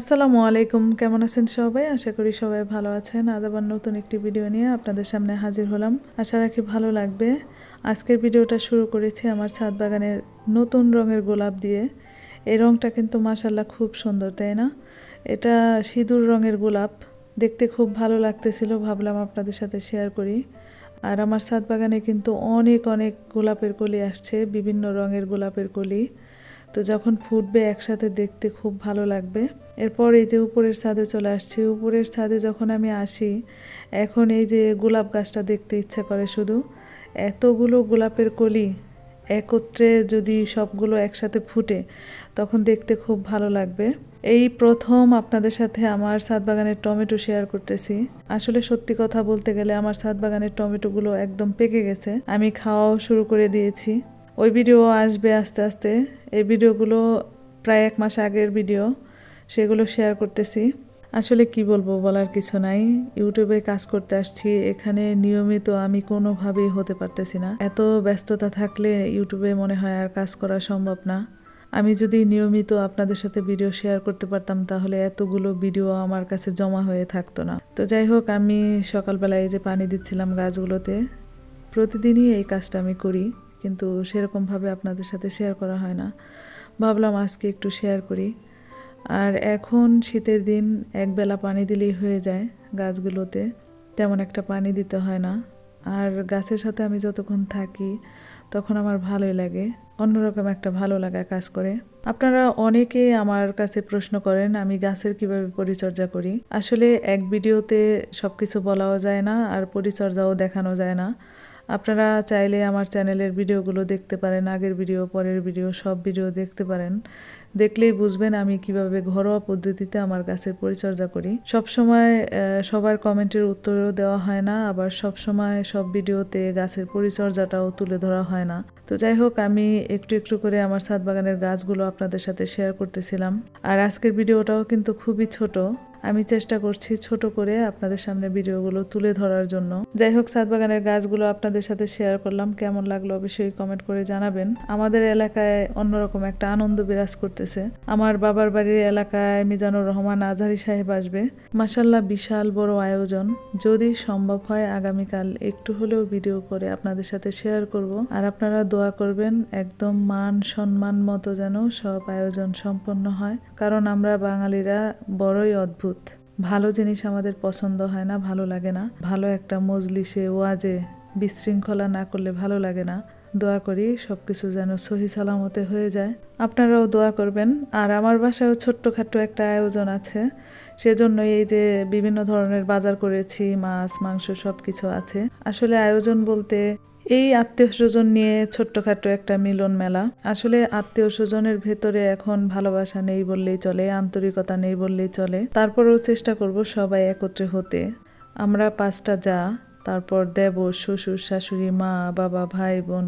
আসসালামু আলাইকুম। কেমন আছেন সবাই? আশা করি সবাই ভালো আছেন। আজ আবার নতুন একটি ভিডিও নিয়ে আপনাদের সামনে হাজির হলাম। আশা রাখি ভালো লাগবে। আজকের ভিডিওটা শুরু করেছি আমার ছাদ বাগানের নতুন রঙের গোলাপ দিয়ে। এই রঙটা কিন্তু মাসাল্লাহ খুব সুন্দর, তাই না? এটা সিঁদুর রঙের গোলাপ। দেখতে খুব ভালো লাগতেছিল, ভাবলাম আপনাদের সাথে শেয়ার করি। আর আমার ছাদ বাগানে কিন্তু অনেক অনেক গোলাপের কলি আসছে, বিভিন্ন রঙের গোলাপের কলি। তো যখন ফুটবে একসাথে দেখতে খুব ভালো লাগবে। এরপর এই যে উপরের ছাদে চলে আসছি। উপরের ছাদে যখন আমি আসি, এখন এই যে গোলাপ গাছটা দেখতে ইচ্ছা করে শুধু। এতগুলো গোলাপের কলি একত্রে যদি সবগুলো একসাথে ফুটে, তখন দেখতে খুব ভালো লাগবে। এই প্রথম আপনাদের সাথে আমার ছাদ বাগানের টমেটো শেয়ার করতেছি। আসলে সত্যি কথা বলতে গেলে আমার ছাদ বাগানের টমেটোগুলো একদম পেকে গেছে। আমি খাওয়াও শুরু করে দিয়েছি। ওই ভিডিও আসবে আস্তে আস্তে। এই ভিডিওগুলো প্রায় এক মাস আগের ভিডিও সেগুলো শেয়ার করতেছি। আসলে কি বলব বলার কিছু নাই। ইউটিউবে কাজ করতে আসছি, এখানে নিয়মিত আমি কোনোভাবেই হতে পারতেছি না। এত ব্যস্ততা থাকলে ইউটিউবে মনে হয় আর কাজ করা সম্ভব না। আমি যদি নিয়মিত আপনাদের সাথে ভিডিও শেয়ার করতে পারতাম, তাহলে এতগুলো ভিডিও আমার কাছে জমা হয়ে থাকতো না। তো যাই হোক, আমি সকালবেলায় যে পানি দিচ্ছিলাম গাছগুলোতে, প্রতিদিনই এই কাজটা আমি করি। কিন্তু সেরকমভাবে আপনাদের সাথে শেয়ার করা হয় না। ভাবলাম আজকে একটু শেয়ার করি। আর এখন শীতের দিন, একবেলা পানি দিলেই হয়ে যায় গাছগুলোতে। তেমন একটা পানি দিতে হয় না। আর গাছের সাথে আমি যতক্ষণ থাকি, তখন আমার ভালোই লাগে। অন্যরকম একটা ভালো লাগা কাজ করে। আপনারা অনেকে আমার কাছে প্রশ্ন করেন, আমি গাছের কীভাবে পরিচর্যা করি? আসলে এক ভিডিওতে সব কিছু বলাও যায় না, আর পরিচর্যাও দেখানো যায় না। আপনারা চাইলে আমার চ্যানেলের ভিডিওগুলো দেখতে পারেন, আগের ভিডিও, পরের ভিডিও, সব ভিডিও দেখতে পারেন। দেখলেই বুঝবেন আমি কীভাবে ঘরোয়া পদ্ধতিতে আমার গাছের পরিচর্যা করি। সব সময় সবার কমেন্টের উত্তরও দেওয়া হয় না, আবার সব সময় সব ভিডিওতে গাছের পরিচর্যাটাও তুলে ধরা হয় না। তো যাই হোক, আমি একটু একটু করে আমার ছাদ বাগানের গাছগুলো আপনাদের সাথে শেয়ার করতেছিলাম। আর আজকের ভিডিওটাও কিন্তু খুবই ছোট। আমি চেষ্টা করছি ছোট করে আপনাদের সামনে ভিডিওগুলো তুলে ধরার জন্য। যাই হোক ছাদ বাগানের গাছগুলো আপনাদের সাথে শেয়ার করলাম। কেমন লাগল অবশ্যই কমেন্ট করে জানাবেন। আমাদের এলাকায় অন্যরকম একটা আনন্দ বিরাজ করতেছে। আমার বাবার বাড়ির এলাকায় মিজানুর রহমান আজহারি সাহেব আসবে। মাসাল্লাহ বিশাল বড় আয়োজন। যদি সম্ভব হয়, আগামীকাল একটু হলেও ভিডিও করে আপনাদের সাথে শেয়ার করব। আর আপনারা দোয়া করবেন, একদম মান সম্মান মতো যেন সব আয়োজন সম্পন্ন হয়। কারণ আমরা বাঙালিরা বড়ই অদ্ভুত। ভালো জিনিস আমাদের পছন্দ হয় না, ভালো লাগে না। ভালো একটা মজলিসে ওয়াজে বিশৃঙ্খলা না করলে ভালো লাগে না। দোয়া করি সব কিছু যেন সহি সালামতে হয়ে যায়। আপনারাও দোয়া করবেন। আর আমার বাসায়ও ছোট্টখাট্ট একটা আয়োজন আছে। সেজন্য এই যে বিভিন্ন ধরনের বাজার করেছি, মাছ, মাংস সব কিছু আছে। আসলে আয়োজন বলতে এই আত্মীয় স্বজন নিয়ে ছোট্টখাটো একটা মিলন মেলা। আসলে আত্মীয় স্বজনের ভেতরে এখন ভালোবাসা নেই বললেই চলে, আন্তরিকতা নেই বললেই চলে। তারপরেও চেষ্টা করব সবাই একত্রে হতে। আমরা পাঁচটা যা, তারপর দেব শ্বশুর, শাশুড়ি, মা, বাবা, ভাই, বোন।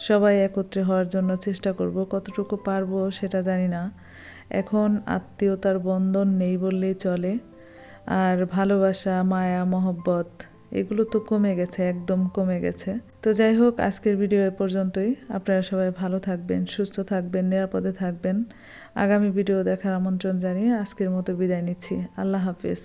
সবাই একত্রে হওয়ার জন্য চেষ্টা করব, কতটুকু পারব সেটা জানি না। এখন আত্মীয়তার বন্ধন নেই বললেই চলে। আর ভালোবাসা, মায়া, মহব্বত, এগুলো তো কমে গেছে, একদম কমে গেছে। তো যাই হোক আজকের ভিডিও এ পর্যন্তই। আপনারা সবাই ভালো থাকবেন, সুস্থ থাকবেন, নিরাপদে থাকবেন। আগামী ভিডিও দেখার আমন্ত্রণ জানিয়ে আজকের মতো বিদায় নিচ্ছি। আল্লাহ হাফিজ।